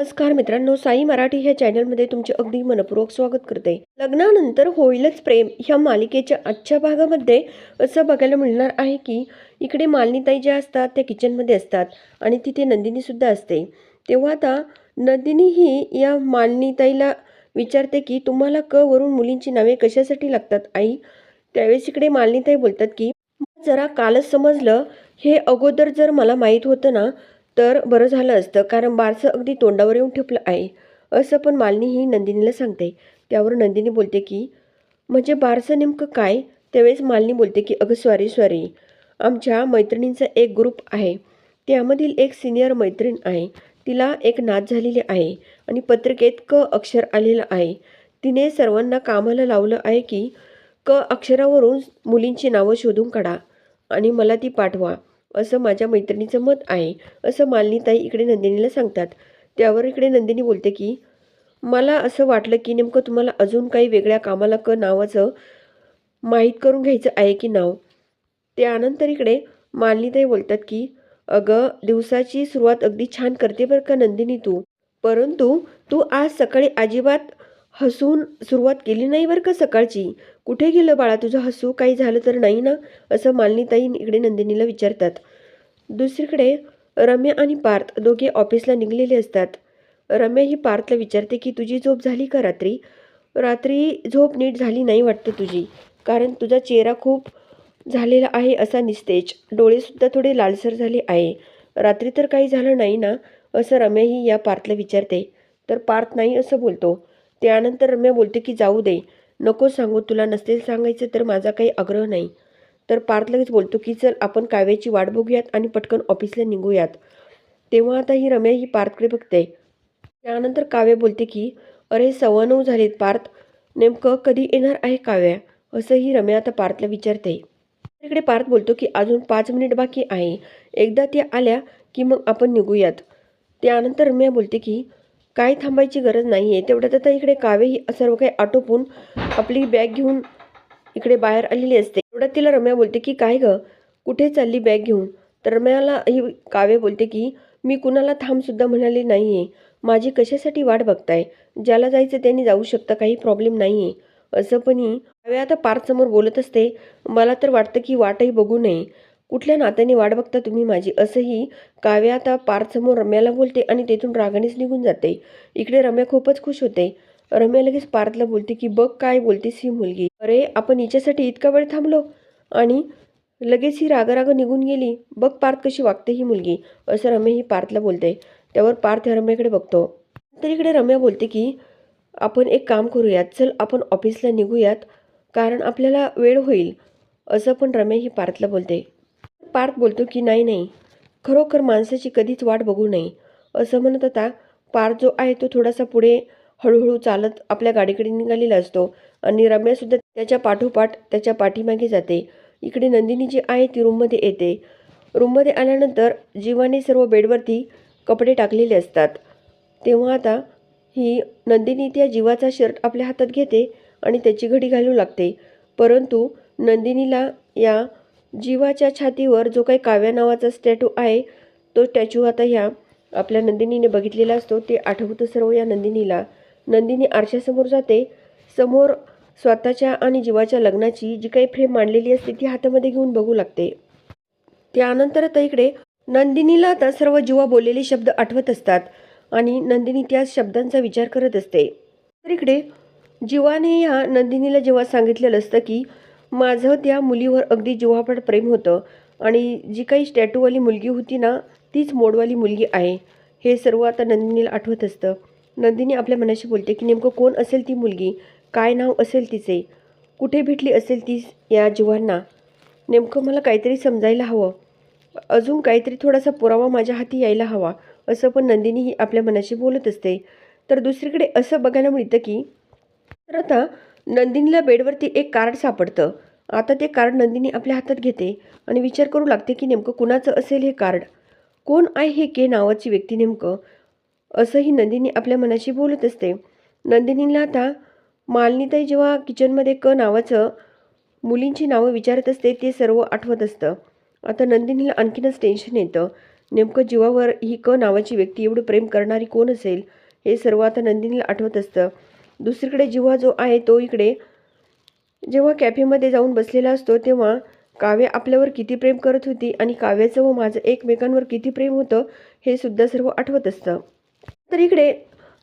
नमस्कार मित्रांनो साई मराठी ह्या चॅनलमध्ये तुमचे अगदी मनपूर्वक स्वागत करते. लग्नानंतर होईलच प्रेम ह्या मालिकेच्या आजच्या भागामध्ये असं बघायला मिळणार आहे की इकडे मालिनीताई ज्या असतात त्या किचनमध्ये असतात आणि तिथे नंदिनीसुद्धा असते. तेव्हा आता नंदिनी ही या मालिनीताईला विचारते की तुम्हाला क वरून मुलींची नावे कशासाठी लागतात आई? त्यावेळेस इकडे मालनीताई बोलतात की जरा कालच समजलं. हे अगोदर जर मला माहीत होतं ना तर बरं झालं असतं कारण बारसं अगदी तोंडावर येऊन ठेपलं आहे. असं पण मालिनी ही नंदिनीला सांगते. त्यावर नंदिनी बोलते की म्हणजे बारसं नेमकं काय? त्यावेळेस मालिनी बोलते की अगं सॉरी सॉरी आमच्या मैत्रिणींचा एक ग्रुप आहे. त्यामधील एक सिनियर मैत्रीण आहे. तिला एक नाच झालेली आहे आणि पत्रिकेत क अक्षर आलेलं आहे. तिने सर्वांना कामाला लावलं आहे की क अक्षरावरून मुलींची नावं शोधून काढा आणि मला ती पाठवा. असं माझ्या मैत्रिणीचं मत आहे असं मालिनीताई इकडे नंदिनीला सांगतात. त्यावर इकडे नंदिनी बोलते की मला असं वाटलं की नेमकं तुम्हाला अजून काही वेगळ्या कामाला क नावाचं माहीत करून घ्यायचं आहे की नाव? त्यानंतर इकडे मालिनीताई बोलतात की अगं दिवसाची सुरुवात अगदी छान करते बरं का नंदिनी तू? परंतु तू आज सकाळी अजिबात हसून सुरुवात केली नाही बरं का सकाळची? कुठे गेलं बाळा तुझं हसू? काही झालं तर नाही ना? असं मालनीताई इकडे नंदिनीला विचारतात. दुसरीकडे रम्या आणि पार्थ दोघे ऑफिसला निघलेले असतात. रम्या ही पार्थला विचारते की तुझी झोप झाली का रात्री? रात्री झोप नीट झाली नाही वाटतं तुझी कारण तुझा चेहरा खूप झालेला आहे असा निस्तेज. डोळेसुद्धा थोडे लालसर झाले आहे. रात्री तर काही झालं नाही ना? असं रम्या ही या पार्थला विचारते. तर पार्थ नाही असं बोलतो. त्यानंतर रम्या बोलते की जाऊ दे. नको सांगू तुला नसेल सांगायचं तर माझा काही आग्रह नाही. तर पार्थ लगेच बोलतो की चल आपण काव्याची वाट बघूयात आणि पटकन ऑफिसला निघूयात. तेव्हा आता ही रम्या ही पार्थकडे बघते. त्यानंतर काव्या बोलते की अरे सव्वा नऊ झालेत पार्थ. नेमकं कधी येणार आहे काव्या? असं ही रम्या आता पार्थला विचारते. इकडे पार्थ बोलतो की अजून पाच मिनिट बाकी आहे. एकदा त्या आल्या की मग आपण निघूयात. त्यानंतर रम्या बोलते की काय थांबायची गरज नाही आहे तेवढ्यात आता इकडे कावेही सर्व काही आटोपून आपली बॅग घेऊन इकडे बाहेर आलेली असते. तेवढ्यात तिला रम्या बोलते की काय गं? कुठे चालली बॅग घेऊन? तर रम्याला ही कावे बोलते की मी कुणाला थांबसुद्धा म्हणाले नाही आहे माझी कशासाठी वाट बघताय? ज्याला जायचं त्यांनी जाऊ शकतं काही प्रॉब्लेम नाही आहे असं पण ही आता पार्थसमोर बोलत असते. मला तर वाटतं की वाटही बघू नये. कुठल्या नात्याने वाट बघता तुम्ही माझी? असंही काव्य आता पार्थसमोर रम्याला बोलते आणि तेथून रागानेच निघून जाते. इकडे रम्या खूपच खुश होते. रम्या लगेच पार्थला बोलते की बघ काय बोलतेस ही मुलगी. अरे आपण हिच्यासाठी इतका वेळ थांबलो. आणि लगेच ही रागाराग निघून गेली. बघ पार्थ कशी वागते ही मुलगी. असं रम्या ही पार्थला बोलते. त्यावर पार्थ ह्या रम्याकडे बघतो. तर इकडे रम्या बोलते की आपण एक काम करूयात. चल आपण ऑफिसला निघूयात. कारण आपल्याला वेळ होईल. असं पण रम्या ही पार्थला बोलते. पार्थ बोलतो की नाही नाही. खरोखर माणसाची कधीच वाट बघू नये. असं म्हणत होता. पार्थ जो आहे तो थोडासा पुढे हळूहळू चालत आपल्या गाडीकडे निघालेला असतो आणि रम्यासुद्धा त्याच्या पाठोपाठ त्याच्या पाठीमागे जाते. इकडे नंदिनी जी आहे ती रूममध्ये येते. रूममध्ये आल्यानंतर जीवाने सर्व बेडवरती कपडे टाकलेले असतात. तेव्हा आता ही नंदिनी त्या जीवाचा शर्ट आपल्या हातात घेते आणि त्याची घडी घालू लागते. परंतु नंदिनीला या जीवाच्या छातीवर जो काही काव्या नावाचा स्टॅच्यू आहे तो स्टॅच्यू आता ह्या आपल्या नंदिनीने बघितलेला असतो. ते आठवतं सर्व या नंदिनीला. नंदिनी आरशासमोर जाते. समोर स्वतःच्या आणि जीवाच्या लग्नाची जी काही फ्रेम मांडलेली असते ती हातामध्ये घेऊन बघू लागते. त्यानंतर आता इकडे नंदिनीला आता सर्व जीवा बोललेले शब्द आठवत असतात आणि नंदिनी त्या शब्दांचा विचार करत असते. तर इकडे जीवाने ह्या नंदिनीला जेव्हा सांगितलेलं असतं की माझं त्या मुलीवर अगदी जीवापड प्रेम होतं आणि जी काही स्टॅटूवाली मुलगी होती ना तीच मोडवाली मुलगी आहे. हे सर्व आता नंदिनीला आठवत असतं. नंदिनी आपल्या मनाशी बोलते की नेमकं कोण असेल ती मुलगी? काय नाव असेल तिचे? कुठे भेटली असेल ती या जीवांना? नेमकं मला काहीतरी समजायला हवं. अजून काहीतरी थोडासा पुरावा माझ्या हाती यायला हवा असं पण नंदिनी ही आपल्या मनाशी बोलत असते. तर दुसरीकडे असं बघायला मिळतं की तर आता नंदिनीला बेडवरती एक कार्ड सापडतं. आता ते कार्ड नंदिनी आपल्या हातात घेते आणि विचार करू लागते की नेमकं कुणाचं असेल हे कार्ड? कोण आहे हे के नावाची व्यक्ती नेमकं? असंही नंदिनी आपल्या मनाशी बोलत असते. नंदिनीला आता मालिनीताई जेव्हा किचनमध्ये क नावाचं मुलींची नावं विचारत असते ते सर्व आठवत असतं. आता नंदिनीला आणखीनच टेन्शन येतं. नेमकं जीवावर ही क नावाची व्यक्ती एवढं प्रेम करणारी कोण असेल हे सर्व आता नंदिनीला आठवत असतं. दुसरीकडे जिव्हा जो आहे तो इकडे. जेव्हा कॅफेमध्ये जाऊन बसलेला असतो तेव्हा काव्य आपल्यावर किती प्रेम करत होती आणि काव्याचं व माझं एकमेकांवर किती प्रेम होतं हे सुद्धा सर्व आठवत असतं. तर इकडे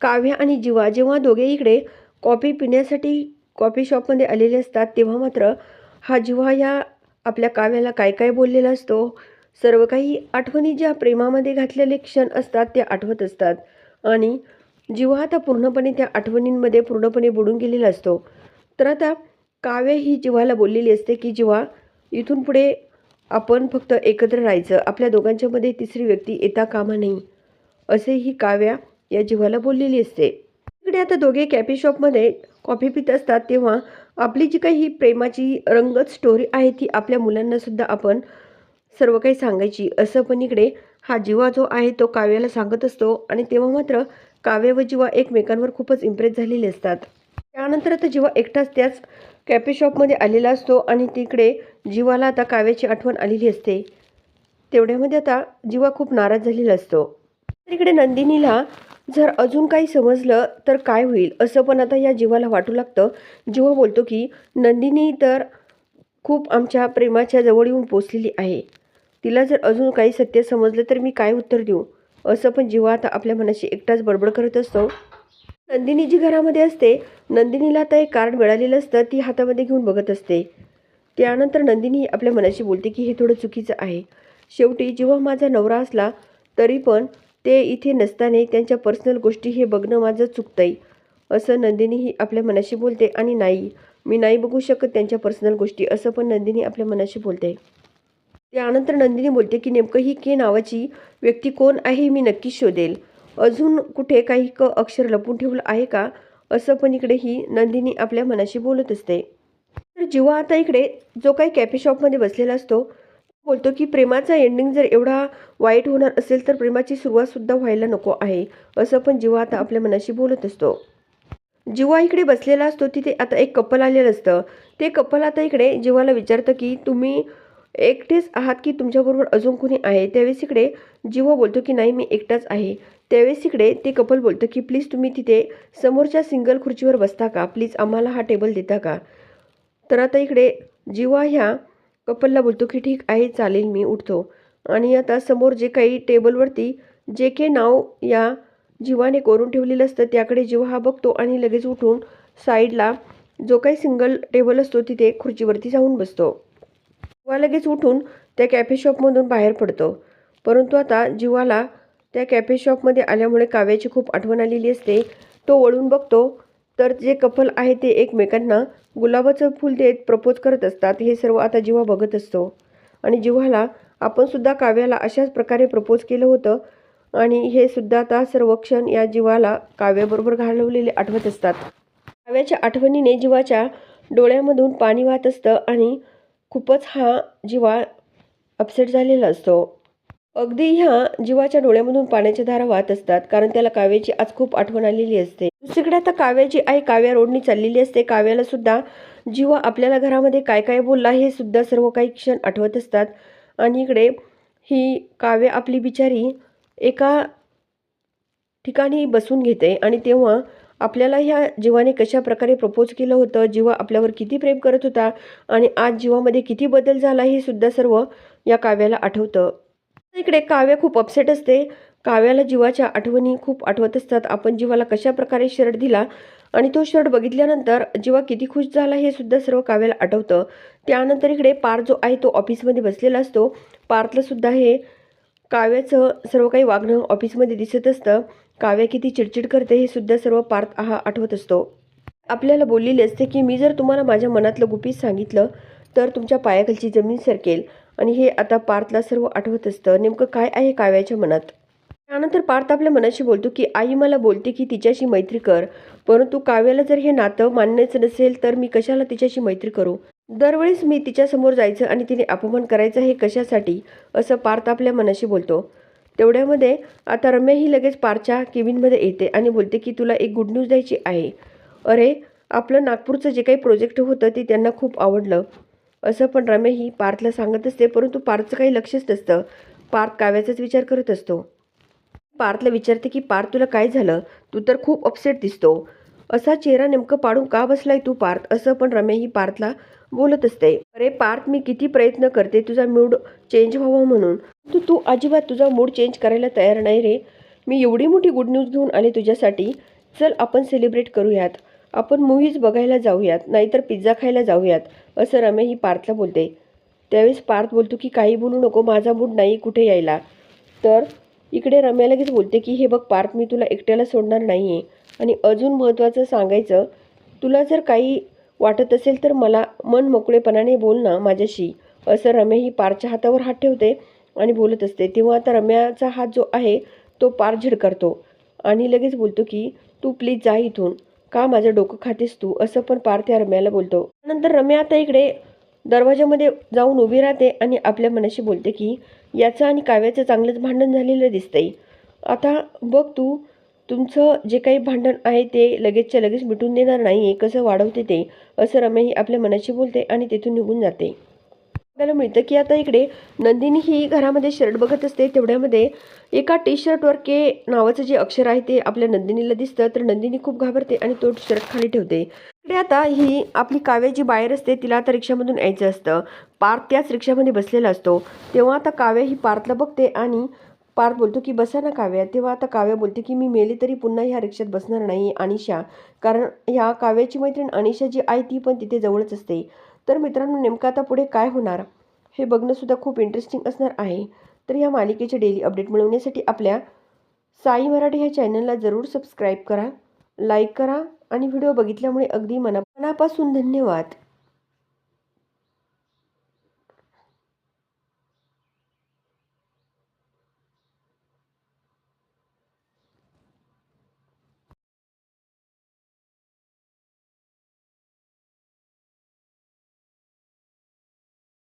काव्य आणि जिवा जेव्हा दोघे इकडे कॉफी पिण्यासाठी कॉफी शॉपमध्ये आलेले असतात तेव्हा मात्र हा जिव्हा या आपल्या काव्याला काय काय बोललेला असतो सर्व काही आठवणी ज्या प्रेमामध्ये घातलेले क्षण असतात ते आठवत असतात. आणि जिव्हा आता पूर्णपणे त्या आठवणींमध्ये पूर्णपणे बुडून गेलेला असतो तर आता काव्य ही जीवाला बोललेली असते की जीवा इथून पुढे आपण फक्त एकत्र राहायचं आपल्या दोघांच्यामध्ये तिसरी व्यक्ती येता कामा नाही असे ही काव्या या जीवाला बोललेली असते. इकडे आता दोघे कॅफे शॉपमध्ये कॉफी पित असतात तेव्हा आपली जी काही ही प्रेमाची रंगत स्टोरी आहे ती आपल्या मुलांनासुद्धा आपण सर्व काही सांगायची असं पण इकडे हा जीवा जो आहे तो काव्याला सांगत असतो आणि तेव्हा मात्र काव्य व जीवा एकमेकांवर खूपच इम्प्रेस झालेले असतात. त्यानंतर आता जीवा एकटाच त्याच कॅफे शॉपमध्ये आलेला असतो आणि तिकडे जीवाला आता काव्याची आठवण आलेली असते. तेवढ्यामध्ये आता जीवा खूप नाराज झालेला असतो. तिकडे नंदिनीला जर अजून काही समजलं तर काय होईल? असं पण आता या जीवाला वाटू लागतं. जीवा बोलतो की नंदिनी तर खूप आमच्या प्रेमाच्या जवळ येऊन पोचलेली आहे. तिला जर अजून काही सत्य समजलं तर मी काय उत्तर देऊ? असं पण जीवा आता आपल्या मनाशी एकटाच बडबड करत असतो. नंदिनी जी घरामध्ये असते नंदिनीला आता एक कार्ड मिळालेलं असतं ती हातामध्ये घेऊन बघत असते. त्यानंतर नंदिनी आपल्या मनाशी बोलते की हे थोडं चुकीचं आहे. शेवटी जेव्हा माझा नवरा असला तरी पण ते इथे नसताना त्यांच्या पर्सनल गोष्टी हे बघणं माझं चुकतंय. असं नंदिनी ही आपल्या मनाशी बोलते आणि नाही मी नाही बघू शकत त्यांच्या पर्सनल गोष्टी असं पण नंदिनी आपल्या मनाशी बोलते. त्यानंतर नंदिनी बोलते की नेमकं ही के नावाची व्यक्ती कोण आहे मी नक्की शोधेल. अजून कुठे काही क अक्षर लपून ठेवलं आहे का? असं पण इकडे ही नंदिनी आपल्या मनाशी बोलत असते. तर जेव्हा आता इकडे जो काही कॅफे शॉपमध्ये बसलेला असतो बोलतो की प्रेमाचा एंडिंग जर एवढा वाईट होणार असेल तर प्रेमाची सुरुवातसुद्धा व्हायला नको आहे. असं पण जेव्हा आता आपल्या मनाशी बोलत असतो. जेव्हा इकडे बसलेला असतो तिथे आता एक कपल आलेलं असतं. ते कपल आता इकडे जिवाला विचारतं की तुम्ही एकटेच आहात की तुमच्याबरोबर अजून कोणी आहे? त्यावेळेस इकडे जीव बोलतो की नाही मी एकटाच आहे. त्यावेळेस इकडे ते कपल बोलतं की प्लीज तुम्ही तिथे समोरच्या सिंगल खुर्चीवर बसता का? प्लीज आम्हाला हा टेबल देता का? तर आता इकडे जीवा ह्या कपलला बोलतो की ठीक आहे चालेल मी उठतो. आणि आता समोर जे काही टेबलवरती जे काही नाव या जीवाने कोरून ठेवलेलं असतं त्याकडे जीवा हा बघतो आणि लगेच उठून साईडला जो काही सिंगल टेबल असतो तिथे खुर्चीवरती जाऊन बसतो. जीवा लगेच उठून त्या कॅफे शॉपमधून बाहेर पडतो. परंतु आता जीवाला त्या कॅफे शॉपमध्ये आल्यामुळे काव्याची खूप आठवण आलेली असते. तो वळून बघतो तर जे कपल आहे ते एकमेकांना गुलाबाचं फूल देत प्रपोज करत असतात हे सर्व आता जीवा बघत असतो. आणि जीवाला आपणसुद्धा काव्याला अशाच प्रकारे प्रपोज केलं होतं आणि हे सुद्धा आता सर्व क्षण या जीवाला काव्याबरोबर घालवलेले आठवत असतात. काव्याच्या आठवणीने जीवाच्या डोळ्यामधून पाणी वाहत असतं आणि खूपच हा जीवा अपसेट झालेला असतो. अगदी ह्या जीवाच्या डोळ्यामधून पाण्याच्या धारा वाहत असतात कारण त्याला काव्याची आज खूप आठवण आलेली असते. दुसरीकडे आता काव्याची आई काव्या रोडनी चाललेली असते. काव्याला सुद्धा जीवा आपल्याला घरामध्ये काय काय बोलला हे सुद्धा सर्व काही क्षण आठवत असतात. आणि इकडे ही काव्य आपली बिचारी एका ठिकाणी बसून घेते आणि तेव्हा आपल्याला ह्या जीवाने कशा प्रकारे प्रपोज केलं होतं जीवा आपल्यावर किती प्रेम करत होता आणि आज जीवामध्ये किती बदल झाला हे सुद्धा सर्व या काव्याला आठवतं. इकडे काव्य खूप अपसेट असते. काव्याला जीवाच्या आठवणी खूप आठवत असतात. आपण जीवाला कशा प्रकारे शर्ट दिला आणि तो शर्ट बघितल्यानंतर जीवा किती खुश झाला हे सुद्धा सर्व काव्याला आठवतं. त्यानंतर इकडे पार जो आहे तो ऑफिसमध्ये बसलेला असतो. पार्थला सुद्धा हे काव्याचं सर्व काही वागणं ऑफिसमध्ये दिसत असतं. काव्य किती चिडचिड करते हे सुद्धा सर्व पार्थ हा आठवत असतो. आपल्याला बोललेले असते की मी जर तुम्हाला माझ्या मनातलं गुपित सांगितलं तर तुमच्या पायाखालची जमीन सरकेल आणि हे आता पार्थला सर्व आठवत असतं. नेमकं काय आहे काव्याच्या मनात? त्यानंतर पार्थ आपल्या मनाशी बोलतो की आई मला बोलते की तिच्याशी मैत्री कर परंतु काव्याला जर हे नातं मान्यच नसेल तर मी कशाला तिच्याशी मैत्री करू? दरवेळेस मी तिच्यासमोर जायचं आणि तिने अपमान करायचं हे कशासाठी? असं पार्थ आपल्या मनाशी बोलतो. तेवढ्यामध्ये आता रम्या ही लगेच पारच्या केबिनमध्ये येते आणि बोलते की तुला एक गुड न्यूज द्यायची आहे. अरे आपलं नागपूरचं जे काही प्रोजेक्ट होतं ते त्यांना खूप आवडलं. असं पण रम्या ही पार्थला सांगत असते परंतु पार्थचं काही लक्षच नसतं. पार्थ काव्याचाच विचार करत असतो. पार्थला विचारते की पार्थ तुला काय झालं? तू तर खूप अपसेट दिसतो. असा चेहरा नेमकं पाडून का बसलाय तू पार्थ? असं पण रम्या ही पार्थला बोलत असते. अरे पार्थ मी किती प्रयत्न करते तुझा मूड चेंज व्हावा म्हणून. तू तू अजिबात तुझा मूड चेंज करायला तयार नाही रे. मी एवढी मोठी गुड न्यूज घेऊन आले तुझ्यासाठी. चल आपण सेलिब्रेट करूयात. आपण मूव्हीज बघायला जाऊयात नाहीतर पिझ्झा खायला जाऊयात असं रम्या ही पार्थला बोलते. त्यावेळेस पार्थ बोलतो की काही बोलू नको माझा मूड नाही कुठे यायला. तर इकडे रम्या लगेच बोलते की हे बघ पार्थ मी तुला एकट्याला सोडणार नाही आहे आणि अजून महत्त्वाचं सांगायचं तुला जर काही वाटत असेल तर मला मन मोकळेपणाने बोल ना माझ्याशी. असं रम्या ही पारच्या हातावर हात ठेवते आणि बोलत असते. तेव्हा आता रम्याचा हात जो आहे तो पार झिडकारतो. आणि लगेच बोलतो की तू प्लीज जा इथून. का माझं डोकं खातेस तू? असं पण पार त्या रम्याला बोलतो. नंतर रम्या आता इकडे दरवाजामध्ये जाऊन उभी राहते आणि आपल्या मनाशी बोलते की याचं आणि काव्याचं चांगलंच भांडण झालेलं दिसतंय. आता बघ तू तुमचं जे काही भांडण आहे ते लगेचच्या लगेच मिटून देणार नाही आहे कसं वाढवते ते? असं रमाई ही आपल्या मनाशी बोलते आणि तिथून निघून जाते. आपल्याला मिळतं की आता इकडे नंदिनी ही घरामध्ये शर्ट बघत असते. तेवढ्यामध्ये एका टी शर्टवर के नावाचं जे अक्षर आहे ते आपल्या नंदिनीला दिसतं. तर नंदिनी खूप घाबरते आणि तो शर्ट खाली ठेवते. इकडे आता ही आपली काव्य जी बाहेर असते. तिला आता रिक्षामधून यायचं असतं. पार्थ त्याच रिक्षामध्ये बसलेला असतो. तेव्हा आता काव्य ही पार्थला बघते आणि पार्थ बोलतो की बसा ना काव्या. तेव्हा आता काव्या बोलते की मी मेले तरी पुन्हा ह्या रिक्षात बसणार नाही अनिशा. कारण ह्या काव्याची मैत्रीण अनिशा जी आहे ती पण तिथे जवळच असते. तर मित्रांनो नेमकं आता पुढे काय होणार? हे बघणंसुद्धा खूप इंटरेस्टिंग असणार आहे. तर या मालिकेचे डेली अपडेट मिळवण्यासाठी आपल्या साई मराठी ह्या चॅनलला जरूर सबस्क्राईब करा लाईक करा आणि व्हिडिओ बघितल्यामुळे अगदी मना मनापासून धन्यवाद.